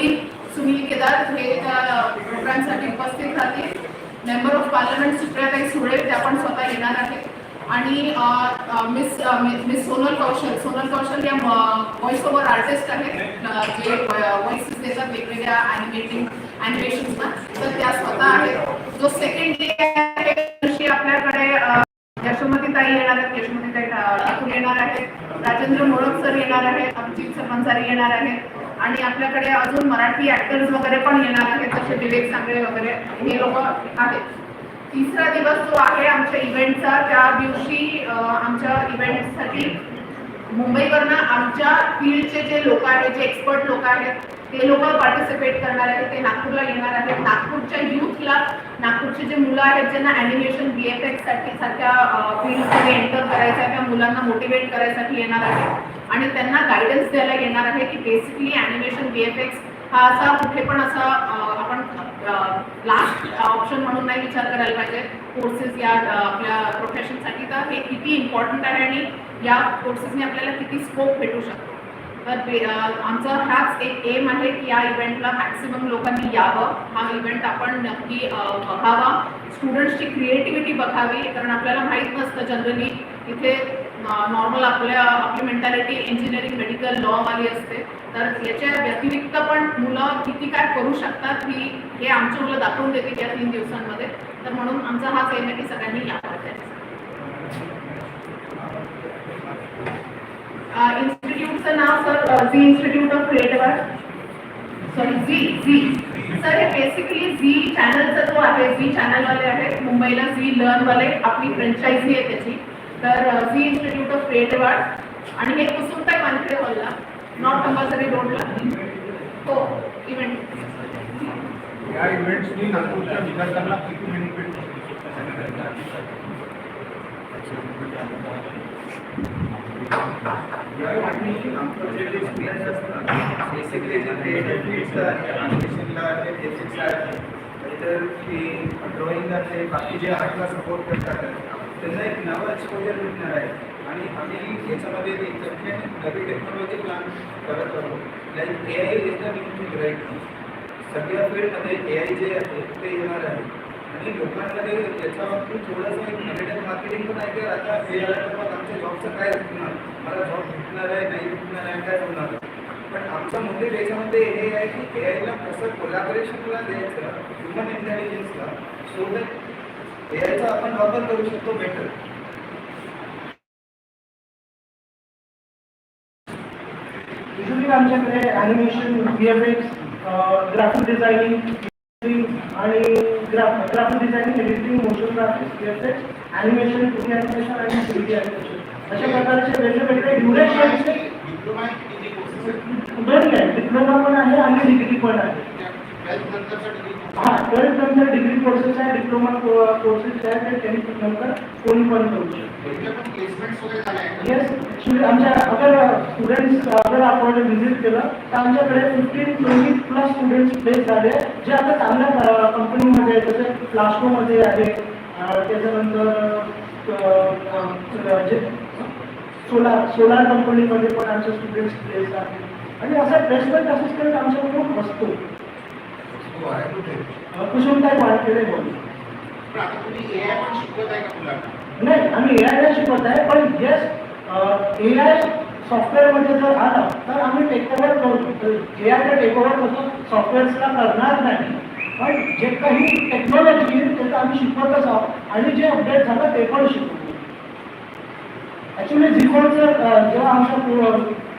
वडील सुनील केदार हे त्या प्रोग्रामसाठी उपस्थित राहतील. Member of parliament Supriyatai Sule त्या पण स्वतः येणार आहेत. आणि मिस मिस सोनल कौशल सोनल कौशल या व्हॉइस ओव्हर आर्टिस्ट आहेत. जे व्हॉइसेस देतात वेगवेगळ्या ॲनिमेटिंग ॲनिमेशन्सना तर त्या स्वतः आहेत. जो सेकंड डे यशोमती ताई येणार आहेत यशोमती ताई ठाकूर येणार आहेत राजेंद्र मोळक सर येणार आहेत अभिजित सरपंचारी येणार आहेत आणि आपल्याकडे अजून मराठी ऍक्टर्स वगैरे पण येणार आहेत जसे विवेक सांगळे वगैरे हे लोक आहेत. तिसरा दिवस जो आहे आमच्या इव्हेंटचा त्या दिवशी आमच्या इव्हेंटसाठी मुंबईवरनं आमच्या फील्डचे जे लोक आहेत जे एक्सपर्ट लोक आहेत ते लोक पार्टिसिपेट करणार आहेत. ते नागपूरला येणार आहेत. नागपूरच्या युथला नागपूरचे जे मुलं आहेत ज्यांना ॲनिमेशन बी एफ एक्ससाठी सारख्या फील्डमध्ये एंटर करायचं आहे त्या मुलांना मोटिवेट करायसाठी येणार आहे आणि त्यांना गायडन्स द्यायला येणार आहे की basically animation V F X हा असा कुठे पण असा आपण लास्ट ऑप्शन म्हणून नाही विचार करायला पाहिजे. कोर्सेस या आपल्या प्रोफेशनसाठी तर हे किती इम्पॉर्टंट आहे आणि या कोर्सेसने आपल्याला किती स्कोप भेटू शकतो. तर आमचा हाच एक एम आहे की या इव्हेंटला मॅक्सिमम लोकांनी यावं. हा इव्हेंट आपण नक्की बघावा. स्टुडंट्सची क्रिएटिव्हिटी बघावी कारण आपल्याला माहीत नसतं जनरली इथे नॉर्मल आपल्या आपली मेंटॅलिटी इंजिनिअरिंग मेडिकल लॉ वाली असते तर याच्या व्यतिरिक्त पण मुलं किती काय करू शकतात ही हे आमची मुलं दाखवून देतील या तीन दिवसांमध्ये. तर म्हणून आमचा हाच एम आहे की सगळ्यांनी यावं इन्स्टिट्यूटचं नाव sir Zee institute of creative art sorry Zee Zee sir हे बेसिकली झी चॅनलचा जो आहे झी चॅनलवाले आहेत. मुंबईला झी लर्नवाले आपली फ्रँचायझी आहे त्याची. तर Zee institute of creative art आणि हे कुसुमताई वानखेडे हॉलला नॉट कंपल्सरी रोडला हो इव्हेंट या इव्हेंट्सनी नागपूरच्या विद्यार्थ्यांना किती बेनिफिट ड्रॉइंग बाकी जे आर्टला सपोर्ट करतात त्यांना एक नवा एक्सपोजर भेटणार आहे. आणि आम्ही याच्यामध्ये नवी टेक्नॉलॉजी प्लॅन करत आहोत like A I is the new thing right सगळ्या फील्डमध्ये ए आय जे आहे ते येणार आहे. आणि लोकांमध्ये याच्या बाबतीत थोडंसं एक नेगेटिव्ह मार्केटिंग पण आहे की आता ए आय मग आमच्या जॉबचं काय होणार मला जॉब भेटणार आहे नाही भेटणार आहे काय होणार पण आमचा मुद्दे याच्यामध्ये हे आहे की ए आयला कसं कोलॅबरेशनला द्यायचं ह्युमन इंटेलिजन्सला सो दॅट ए आयचा आपण वापर करू शकतो बेटर युजली आमच्याकडे animation V F X graphic designing आणि graph graphic designing editing motion graphics V F X animation D animation आणि थ्री डी ॲनिमेशन अशा प्रकारचे वेगवेगळे ड्युरेशनचे डिप्लोमा दोन्ही आहे? पण आहे आणि डिग्री पण आहे. हां नंतर डिग्री कोर्सेस आहे डिप्लोमा कोर्सेस आहे ते टेन्थ नंतर कोणी पण करू शकतो. आहे? येस आमच्या अगर स्टुडंट्स अगर आपण व्हिजिट केलं तर आमच्याकडे fifteen twenty plus students place झाले जे आता चांगल्या कंपनीमध्ये जसे फ्लास्कोमध्ये आहे त्याच्यानंतर जे सोलार सोलार कंपनीमध्ये पण आमचे स्टुडंट्स प्लेस आहेत. आणि असा प्लेसमेंट असिस्टंट आमच्याकडे खूप असतो हो आहे बोलतो नाही आम्ही ए आयला शिकवत आहे पण येस ए आय सॉफ्टवेअरमध्ये जर आलं तर आम्ही टेक ओव्हर करू ए टेक ओव्हर कसं सॉफ्टवेअर्सला करणार नाही. पण जे काही टेक्नॉलॉजी येईल त्याचं आम्ही शिकवतच आहोत. आणि जे अपडेट झालं ते पण शिकवतो ॲक्च्युली झिकोडचं जेव्हा आमच्या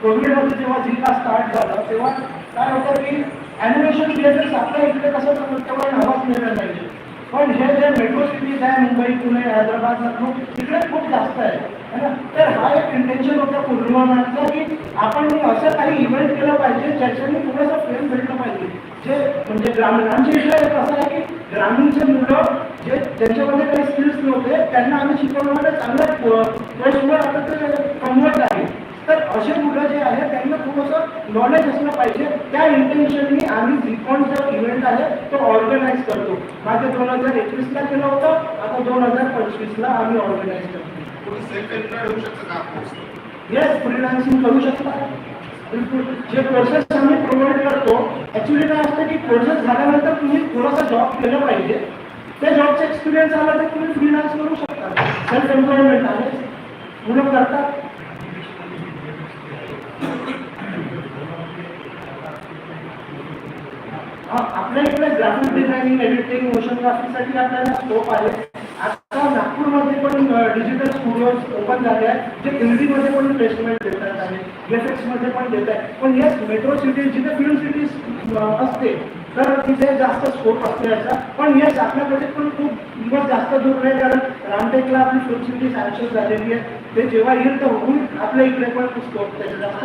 कोविडमध्ये जेव्हा झिका स्टार्ट झालं तेव्हा काय होतं की ॲनिमेशन थिएटर्स आपल्या इकडे कसं तेव्हा नावाच मिळालं पाहिजे. पण हे जे मेट्रो सिटीज आहे मुंबई पुणे हैदराबाद लखनौ तिकडे खूप जास्त आहे. है ना? तर हा एक इंटेन्शन होता पूर्णमानाचा की आपण असं काही इव्हेंट केलं पाहिजे ज्याच्याने थोडंसं फेम भेटलं पाहिजे. जे म्हणजे ग्रामीण आमच्या इकडे एक असं आहे की ग्रामीणचे मुलं जे त्यांच्यामध्ये काही स्किल्स नव्हते त्यांना आम्ही शिकवण्यामध्ये चांगलं पोस्टवर आता ते कन्वर्ट आहे तर असे मुलं जे आहे त्यांना थोडंसं नॉलेज असलं पाहिजे. त्या इंटेन्शननी आम्ही झिकॉन जो इव्हेंट आहे तो ऑर्गनाईज करतो. मागे दोन हजार एकवीसला केलं होतं आता दोन हजार पंचवीसला आम्ही ऑर्गनाईज करतो. येस फ्रीलान्सिंग करू शकता. बिलकुल. जे कोर्सेस आम्ही प्रोव्हाइड करतो ॲक्च्युली काय असतं की कोर्सेस झाल्यानंतर तुम्ही थोडासा जॉब केलं पाहिजे. त्या जॉबचा एक्सपिरियन्स आला तर तुम्ही फ्रीलान्स करू शकता. सेल्फ एम्प्लॉयमेंट आहे. मुलं करतात हा, आपल्या इकडे ग्राफिक डिझायनिंग एडिटिंग मोशन ग्राफिकसाठी आपल्याला स्कोप आहे. आता नागपूरमध्ये पण डिजिटल स्टुडिओज ओपन झाले आहेत जे हिंदीमध्ये पण प्लेसमेंट देतात आहे एक्समध्ये पण देत आहेत. पण येस मेट्रो सिटी जिथे फिल्म सिटीज असते तर तिथे जास्त स्कोप असते याचा. पण येस आपल्याकडे पण खूप दिवस जास्त दूर नाही कारण रामटेकला आपली फिल्म सिटी सॅन्शन झालेली आहे. ते जेव्हा येईल तर होऊन आपल्या इकडे पण स्कोप त्याचा जास्त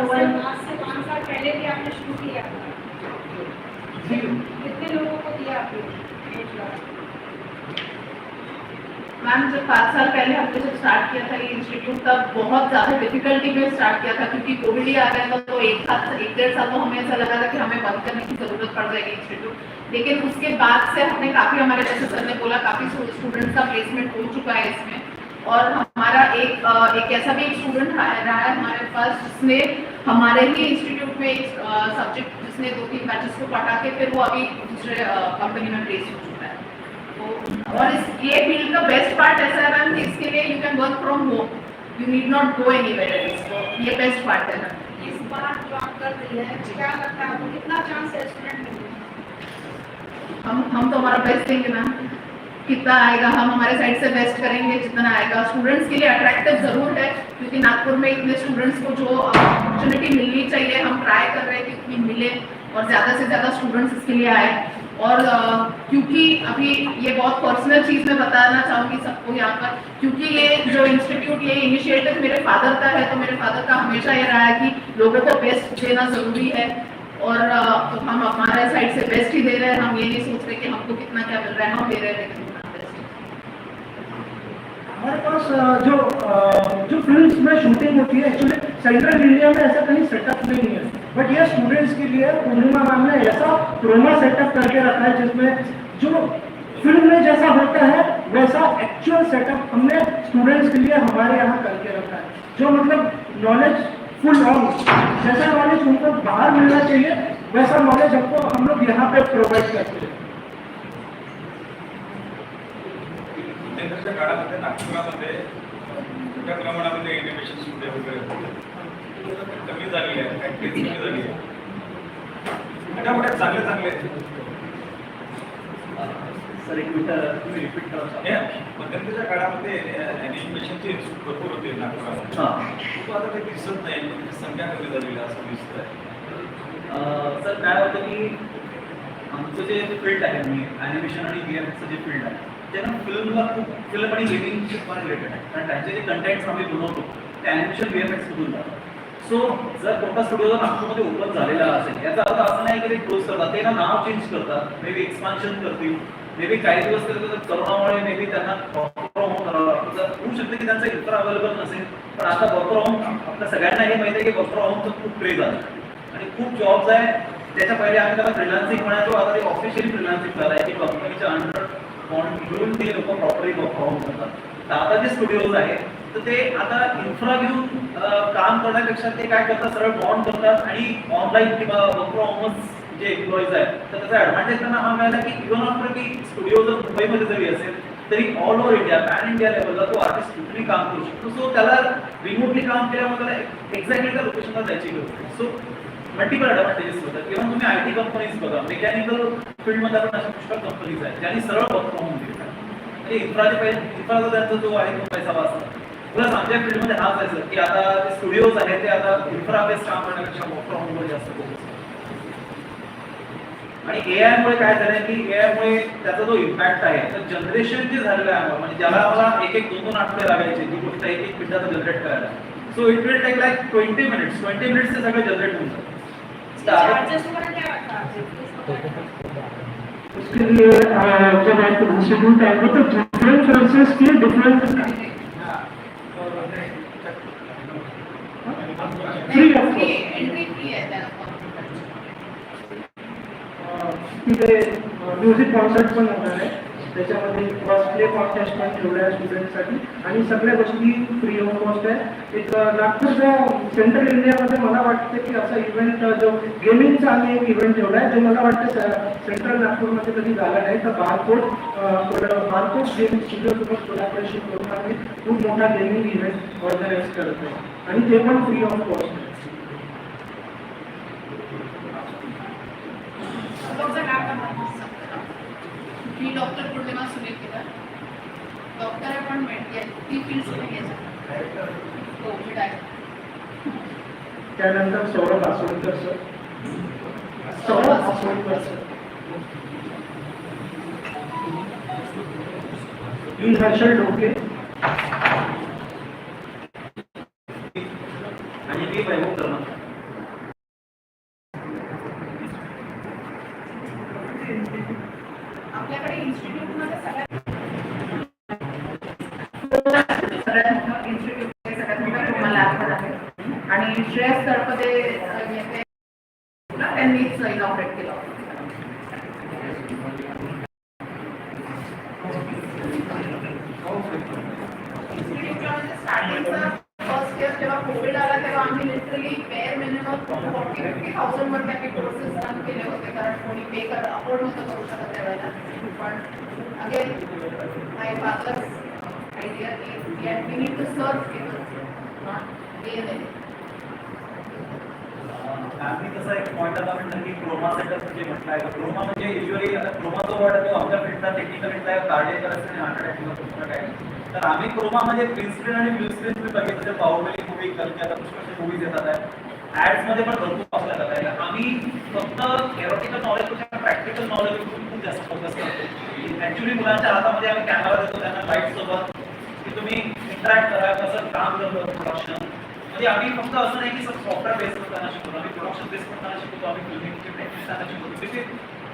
मैम, जब पाँच साल पहले हमने जब स्टार्ट किया था ये इंस्टीट्यूट तब बहुत ज़्यादा डिफिकल्टी में स्टार्ट किया था, क्योंकि कोविड ही आ गया था तो एक साल एक डेढ़ साल तो हमें ऐसा लगा था कि हमें बंद करने की ज़रूरत पड़ जाएगी इंस्टीट्यूट लेकिन उसके बाद से हमने काफ़ी, हमारे जैसे सर ने बोला, काफ़ी स्टूडेंट्स का प्लेसमेंट हो चुका है इसमें। और हमारा एक एक ऐसा भी एक स्टूडेंट रहा है हमारे पास जिसने हमारे ही इंस्टीट्यूट में एक सब्जेक्ट जिसने दो तीन बैचेस को पढ़ा के फिर वो अभी दूसरे कंपनी में प्लेस हो चुका है। तो और इस ये फ़ील्ड का बेस्ट पार्ट ऐसा है मैम कि इसके लिए you can work from home you need not go anywhere ये बेस्ट पार्ट है मैम। इस बार जो आप कर रही है क्या लगता है आपको? कितना चांस है स्टूडेंट हम हम तो हमारा बेस्ट देंगे मैम। कितना आएगा, हम हमारे साइड से बेस्ट करेंगे, जितना आएगा। स्टूडेंट्स के लिए अट्रैक्टिव ज़रूर है, क्योंकि नागपुर में इतने स्टूडेंट्स को जो अपॉर्चुनिटी मिलनी चाहिए, हम ट्राई कर रहे हैं कि उतनी मिले और ज़्यादा से ज़्यादा स्टूडेंट्स इसके लिए आए। और क्योंकि अभी ये बहुत पर्सनल चीज़ मैं बताना चाहूँगी सबको यहाँ पर, क्योंकि ये जो इंस्टीट्यूट ये इनिशिएटिव मेरे फादर का है तो मेरे फादर का हमेशा ये रहा है कि लोगों को बेस्ट देना ज़रूरी है। और हम हमारे साइड से बेस्ट ही दे रहे हैं, हम ये नहीं सोच रहे कि हमको कितना क्या मिल रहा है, हम दे रहे ही। हमारे पास जो जो फ़िल्म में शूटिंग होती है एक्चुअली सेंट्रल इंडिया में ऐसा कहीं सेटअप नहीं है। बट ये स्टूडेंट्स के लिए पूर्णिमा मैम ने ऐसा प्रोमा सेटअप करके रखा है, जिसमें जो फ़िल्म में जैसा होता है, वैसा एक्चुअल सेटअप हमने स्टूडेंट्स के लिए हमारे यहाँ करके रखा है। जो मतलब नॉलेज फुल ऑन जैसा नॉलेज उनको बाहर मिलना चाहिए, वैसा नॉलेज हमको, हम लोग यहाँ पे प्रोवाइड करते हैं। सध्याच्या काळामध्ये नागपुरामध्ये मोठ्या प्रमाणामध्ये एनिमेशन स्टुडिओ वगैरे होते. कमी झालेली आहे प्रॅक्टिस कमी झाली आहे. मोठ्या मोठ्या चांगले चांगले सर एक मिनिट तुम्ही रिपीट करा. मध्यंतरीच्या काळामध्ये ॲनिमेशनचे इन्स्टिट्यूट भरपूर होते नागपुरात हां. खूप आता ते दिसत नाही संख्या कमी झालेली असं दिसत आहे सर काय होतं की आमचं जे फील्ड आहे ॲनिमेशन आणि एक्सचं जे फील्ड आहे त्यांना फिल्मला खूप फिल्म आणि गेमिंगशी पण रिलेटेड आहे. कारण त्यांचे जे कंटेंट्स आम्ही बनवतो ते ॲनिमेशन व्ही एफ एक्समधून जातात सो जर कोणता स्टुडिओ जर नागपूरमध्ये ओपन झालेला असेल याचा अर्थ असं नाही की ते क्लोज करतात ते ना नाव चेंज करतात. मे बी एक्सपान्शन करतील. मे बी काही दिवस तरी तर करोनामुळे मे बी त्यांना वर्क फ्रॉम होम करावं लागतं. जर होऊ शकतं की त्यांचा इतर अवेलेबल नसेल. पण आता वर्क फ्रॉम होम आपल्या सगळ्यांना हे माहिती आहे की वर्क फ्रॉम होमचं खूप क्रेज आहे. आणि खूप जॉब्स आहे. त्याच्या पहिले आम्ही त्याला फ्रिलान्सिंग म्हणायचो आता ते ऑफिशियली फ्रिलान्सिंग झालं आहे की कंपनीच्या अंडर बॉन्ड घेऊन ते लोक प्रॉपरली वर्क फ्रॉम करतात. तर आता जे स्टुडिओज आहेत तर ते आता इन्फ्रा घेऊन काम करण्यापेक्षा ते काय करतात सरळ बॉन्ड करतात आणि ऑनलाईन किंवा वर्क फ्रॉम होमच जे एम्प्लॉईज आहेत तर त्याचा ऍडव्हान्टेज त्यांना हा मिळाला की इव्हन आफ्टर की स्टुडिओ जर मुंबईमध्ये जरी असेल तरी all over India pan India लेवलला तो आर्टिस्ट कुठेही काम करू शकतो. सो त्याला रिमोटली काम केल्यामुळे त्याला एक्झॅक्टली त्या लोकेशनला जायची गरज सो मल्टिपल ॲडव्हान्टेजेस होतात. किंवा तुम्ही आय टी कंपनीज बघा मेकॅनिकल फील्डमध्ये आपण अशा पुष्कळ कंपनीज आहेत ज्यांनी सरळ वर्क फ्रॉम होम देतात आणि इन्फ्राचे पैसे इन्फ्राचा त्यांचा जो आहे तो पैसा वाचला. प्लस आमच्या फील्डमध्ये हाच आहे सर की आता जे स्टुडिओज आहेत ते आता इन्फ्रा बेस काम करण्यापेक्षा वर्क फ्रॉम होमवर जास्त focus आणि ए आय मुळे काय झालंय की ए आय मुळे त्याचा जो इम्पॅक्ट आहे तर जनरेशन जे झालेलं आहे म्हणजे ज्याला आम्हाला एक एक दोन दोन आठवडे लागायचे ती गोष्ट एक एक मिनिटात जनरेट करायला. So it will take like twenty minutes twenty minutes ते सगळं जनरेट होऊन जातं इसके लिए जब आप इंस्टीट्यूट आएंगे तो डिफरेंट कोर्सेज के डिफरेंट फ्री तिथे म्युझिक कॉन्सर्ट पण होणार आहे त्याच्यामध्ये फर्स्ट प्ले कॉन्टेस्ट पण ठेवला आहे स्टुडंटसाठी आणि सगळ्या गोष्टी फ्री ऑफ कॉस्ट आहे. एक नागपूरच्या सेंट्रल इंडियामध्ये मला वाटतं की असा इव्हेंट जो गेमिंगचा आम्ही एक इव्हेंट ठेवला आहे जो मला वाटतं सेंट्रल नागपूरमध्ये कधी झाला नाही तर बारकोड बारकोट गेमिंग स्टुडिओसोबत कोलॅबरेशन करून आम्ही खूप मोठा गेमिंग इव्हेंट ऑर्गनाईज करत आहे. आणि ते पण फ्री ऑफ कॉस्ट आहे तुमचं नाव काय म्हणतात? मी doctor Purnima Sunil Kedar. Doctor appointment या ती फील्ड घ्यायचं. कोविड आहे. त्यानंतर सौरभ आसोलकर सर. सौरभ आसोलकर सर. मी हर्षल ढोके. आणि मी वैभव करणं आम्ही literally bare minimum forty fifty thousand वर काही कोर्सेस रन केले होते कारण कोणी पे कर अफोर्ड नव्हतं करू शकत त्यावेळेला पण अगेन माय फादर्स आयडिया की we need to serve people not pay them आम्ही तसा एक पॉईंट आता म्हटलं की क्रोमा सेटअप म्हणजे म्हटलं आहे? क्रोमा म्हणजे युजली आता क्रोमाचा वर्ड तो आमच्या फिल्डचा टेक्निकल फिल्डचा आहे कार्डियकर हार्ट अटॅक किंवा काय तर आम्ही क्रोमा म्हणजे प्रिंट स्क्रीन आणि ब्लू स्क्रीन तुम्ही बघितलं तर बाहुबली मूवी करते आता पुष्कळचे मूवीज येतात आहे. ऍड्समध्ये पण भरपूर वापरल्या जात आहे. आम्ही फक्त थेरोटिकल नॉलेजपेक्षा प्रॅक्टिकल नॉलेज खूप जास्त फोकस करतो. ऍक्च्युली मुलांच्या हातामध्ये आम्ही कॅमेरा देतो त्यांना लाइट सोबत की तुम्ही इंटरॅक्ट करा कसं काम करतो प्रोडक्शन म्हणजे आम्ही फक्त असं नाही की सॉफ्टवेअर बेस करताना शिकतो आम्ही प्रोडक्शन बेस करताना शिकतो आम्ही फिल्मिंगची प्रॅक्टिस त्यांना शिकतो तिथे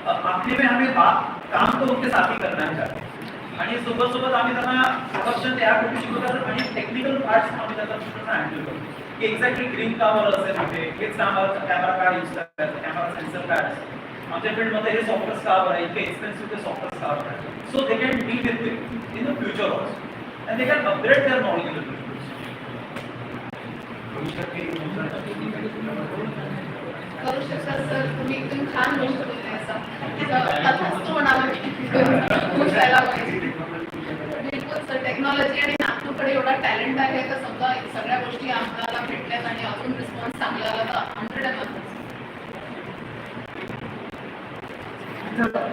आपली में हमें बात काम करून ते चाहते हैं आणि सोबत सोबत आम्ही त्यांना प्रोडक्शन त्या गोष्टी शिकवतात आणि टेक्निकल पार्ट्स आम्ही त्यांना शिकवतो हँडल करतो की एक्झॅक्टली ग्रीन कावर असेल म्हणजे हेच कॅमेरा कॅमेरा कार्ड यूज करायचं कॅमेरा सेन्सर कार्ड आमच्या फील्डमध्ये हे सॉफ्टवेअर्स का आहे इतके एक्सपेन्सिव्ह ते सॉफ्टवेअर्स का आहे. So they can deal with it in the future also and they can upgrade their knowledge in the future करू शकता सर. तुम्ही एकदम छान गोष्ट बोलले. टेक्नॉलॉजी आणि नागपूरकडे एवढा टॅलेंट आहे तर समजा सगळ्या गोष्टी आम्हाला भेटल्यात आणि अजून रिस्पॉन्स चांगला आला तर हंड्रेड अँड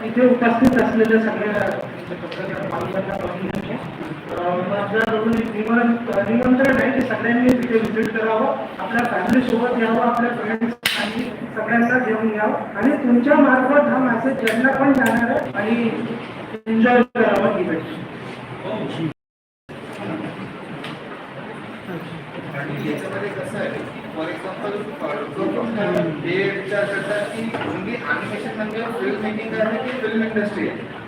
इथे उपस्थित असलेल्या सगळ्या पत्रकार निमंत्रण आहे की सगळ्यांनी तिथे व्हिजिट करावं आपल्या फॅमिली सोबत यावं आपल्या फ्रेंड्स सगळ्यांना घेऊन यावं आणि तुमच्या मार्फत हा मेसेज ज्यांना पण जाणार आहे आणि एन्जॉय करावं आणि याच्यामध्ये कसं आहे फॉर एक्झाम्पल विचार करतात की ओनली अॅनिमेशन म्हणजे फिल्म मेकिंग आहे की फिल्म इंडस्ट्री आहे.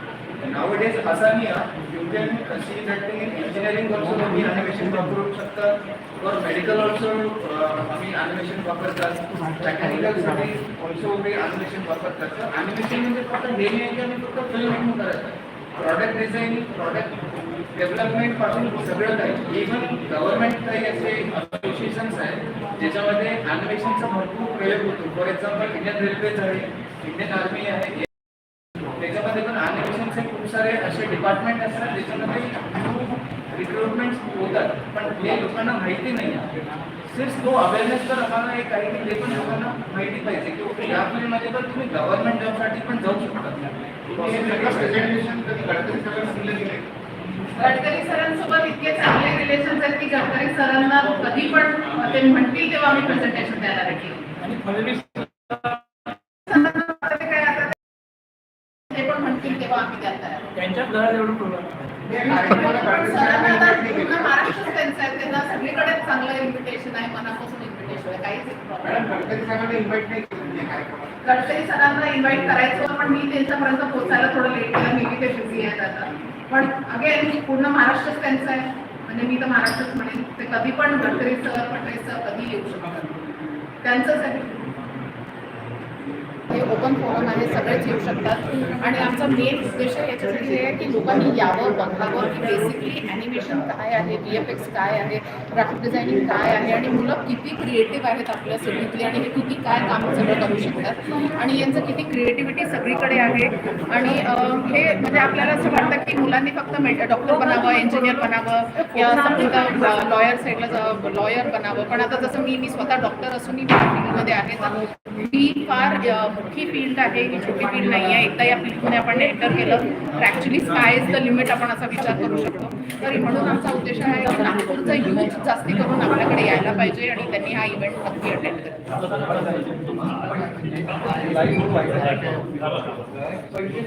नाव डेज असा नाही आहे. You can see that in engineering also तुम्ही अॅनिमेशन वापरू शकतात फॉर मेडिकल ऑल्सो आम्ही अॅनिमेशन वापरतात. मेकॅनिकलसाठी ऑल्सो we अॅनिमेशन वापरतात. तर अॅनिमेशन म्हणजे फक्त हे नाही की आम्ही फक्त फिल्म म्हणून करायचं. प्रॉडक्ट डिझाईनिंग प्रॉडक्ट डेव्हलपमेंटपासून सगळं काही. इव्हन गव्हर्नमेंट काही असे असोसिएशन्स आहेत ज्याच्यामध्ये ॲनिमेशनचा भरपूर प्रयोग होतो. फॉर एक्झाम्पल इंडियन रेल्वेज आहे इंडियन आर्मी आहे त्याच्यामध्ये पण अॅनिमेशनचे खूप सारे असे डिपार्टमेंट असतात ज्याच्यामध्ये रिक्रुटमेंट होतात. पण हे लोकांना माहिती नाही आहे. सिर्फ तो अवेअरनेस तर आम्हाला एक आहे की ते पण लोकांना माहिती पाहिजे. की ओके या फील्डमध्ये पण तुम्ही गव्हर्नमेंट जॉबसाठी पण जाऊ शकता. गडकरी सरांसोबत इतके चांगले रिलेशन आहेत की गडकरी सरांना कधी पण ते म्हणतील तेव्हा आम्ही प्रेझेंटेशन द्यायला रेडी आणि फडणवीस ते पण म्हणतील तेव्हा आम्ही द्यायला तयार आहोत. त्यांच्याच घरात एवढं प्रॉब्लेम हे कार्यक्रमाला पण गडकरी सरांना सरांना आता invite नाही पूर्ण केलं. महाराष्ट्रच त्यांचं आहे त्यांना सगळीकडे चांगलं इन्व्हिटेशन आहे मनापासून इन्व्हिटेशन आहे काहीच प्रॉब्लेम गडकरी सरांना इन्व्हाइट नाही केलं सरांना इन्व्हाइट करायचं पण मी त्यांच्यापर्यंत पोहोचायला थोडं लेट केलं मी ते बिझी आहेत आता पण अगेन पूर्ण महाराष्ट्रच त्यांचं आहे म्हणजे मी तर महाराष्ट्रच म्हणेन ते कधी पण गडकरी सर पटरे सर कधी येऊ शकतात त्यांचंच आहे हे ओपन फोरम आहे सगळेच येऊ शकतात. आणि आमचा मेन उद्देश याच्यासाठी हे आहे की लोकांनी यावं बघावं की बेसिकली ॲनिमेशन काय आहे बी एफ एक्स काय आहे ग्राफिक डिझायनिंग काय आहे आणि मुलं किती क्रिएटिव्ह आहेत आपल्या सिटीतले आणि हे किती काय काम सगळं करू शकतात. आणि यांचं किती क्रिएटिव्हिटी सगळीकडे आहे. आणि हे म्हणजे आपल्याला असं वाटतं की मुलांनी फक्त डॉक्टर बनावं इंजिनियर बनावं या समजा लॉयर साईडला लॉयर बनावं. पण आता जसं मी मी स्वतः डॉक्टर असूनही मी फील्डमध्ये आहे. तर मी फार मोठी फील्ड आहे ही छोटी फील्ड नाही आहे. एकदा या फील्डमध्ये आपण एंटर केलं तर actually sky is the limit आपण असा विचार करू शकतो. तरी म्हणून आमचा उद्देश आहे की नागपूरचा यूथ जास्ती करून आपल्याकडे यायला पाहिजे आणि त्यांनी हा इव्हेंट नक्की अटेंड करावा